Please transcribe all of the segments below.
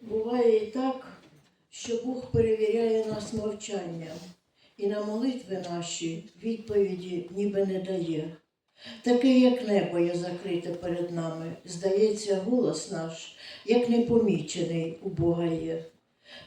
Буває і так, що Бог перевіряє нас мовчанням і на молитви наші відповіді ніби не дає. Таке, як небо є закрите перед нами, здається, голос наш, як непомічений у Бога є.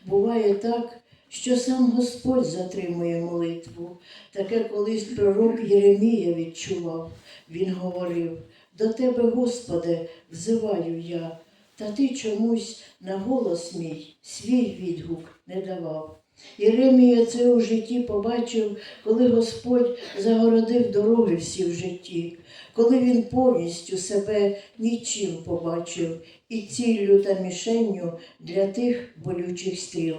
Буває так, що сам Господь затримує молитву. Таке колись пророк Єремія відчував. Він говорив: До тебе, Господи, взиваю я, та ти чомусь на голос мій свій відгук не давав. Єремія це у житті побачив, коли Господь загородив дороги всі в житті, коли він повністю себе нічим побачив і ціллю та мішенню для тих болючих стріл.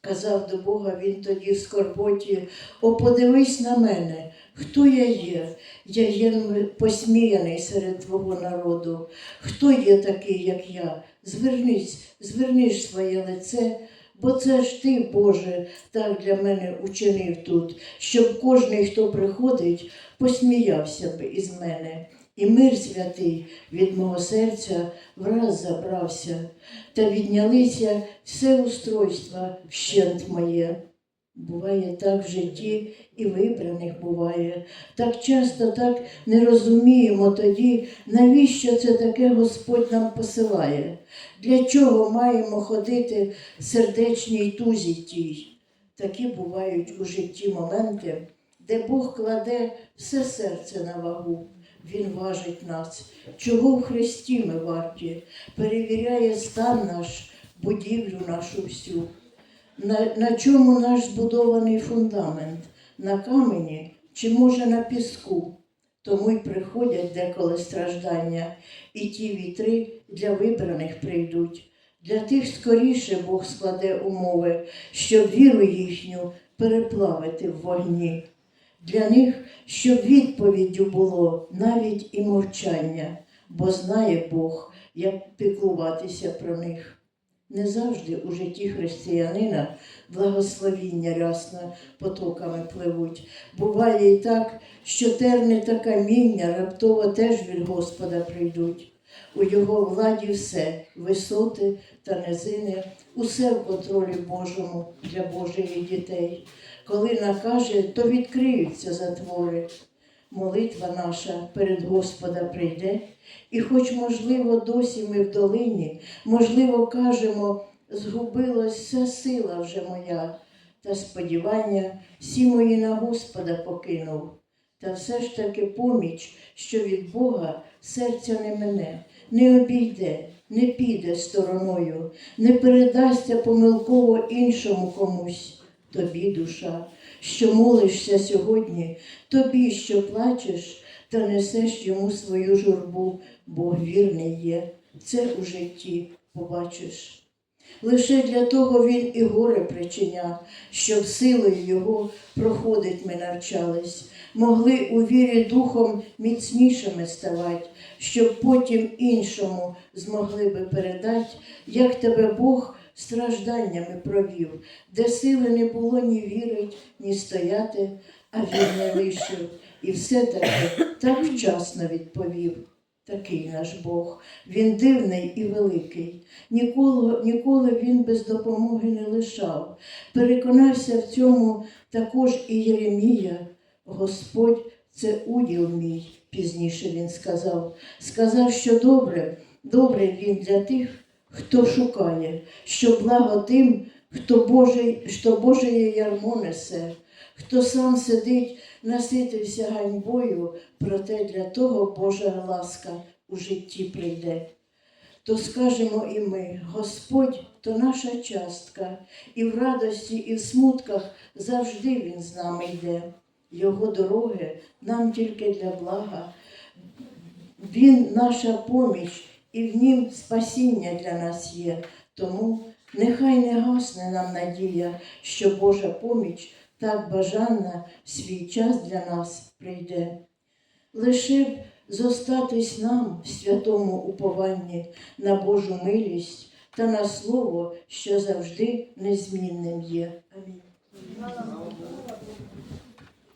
Казав до Бога він тоді в скорботі, о, подивись на мене, хто я є? Я є посміяний серед твого народу. Хто є такий, як я? Звернись, звернись своє лице, бо це ж ти, Боже, так для мене учинив тут, щоб кожний, хто приходить, посміявся б із мене. І мир святий від мого серця враз забрався, та віднялися все устройства вщент моє. Буває так в житті і вибраних буває. Так часто так не розуміємо тоді, навіщо це таке Господь нам посилає, для чого маємо ходити сердечній тузі тій. Такі бувають у житті моменти, де Бог кладе все серце на вагу. Він важить нас, чого в Христі ми варті, перевіряє стан наш, будівлю нашу всю. На, на чому наш збудований фундамент? На камені чи може на піску? Тому й приходять деколи страждання, і ті вітри для вибраних прийдуть. Для тих скоріше Бог складе умови, щоб віру їхню переплавити в вогні. Для них, щоб відповіддю було навіть і мовчання, бо знає Бог, як піклуватися про них. Не завжди у житті християнина благословіння рясно потоками пливуть. Буває і так, що терни та каміння раптово теж від Господа прийдуть. У його владі все висоти та низини, усе в контролі Божому для Божих дітей. Коли накаже, то відкриються затвори. Молитва наша перед Господа прийде, і хоч, можливо, досі ми в долині, можливо, кажемо, згубилась вся сила вже моя, та сподівання всі мої на Господа покинув. Та все ж таки поміч, що від Бога серця не мене, не обійде, не піде стороною, не передасться помилково іншому комусь, тобі, душа, що молишся сьогодні, тобі, що плачеш, та несеш йому свою журбу, Бог вірний є, це у житті побачиш. Лише для того він і горе причиняв, щоб силою його проходить ми навчались, могли у вірі духом міцнішими ставати, щоб потім іншому змогли би передати, як тебе Бог стражданнями провів, де сили не було ні вірить, ні стояти, а він не лишив. І все таки так вчасно відповів. Такий наш Бог, він дивний і великий. Ніколи, ніколи він без допомоги не лишав. Переконався в цьому також і Єремія. Господь це уділ мій, пізніше він сказав. Сказав, що добре, добре він для тих, хто шукає, що благо тим, хто Божий, що Боже ярмо несе, хто сам сидить, наситився ганьбою, проте для того Божа ласка у житті прийде. То скажемо і ми, Господь то наша частка, і в радості, і в смутках завжди Він з нами йде. Його дороги нам тільки для блага. Він наша поміч, і в нім спасіння для нас є. Тому нехай не гасне нам надія, що Божа поміч так бажана свій час для нас прийде. Лише б зостатись нам в святому упованні на Божу милість та на слово, що завжди незмінним є. Амінь.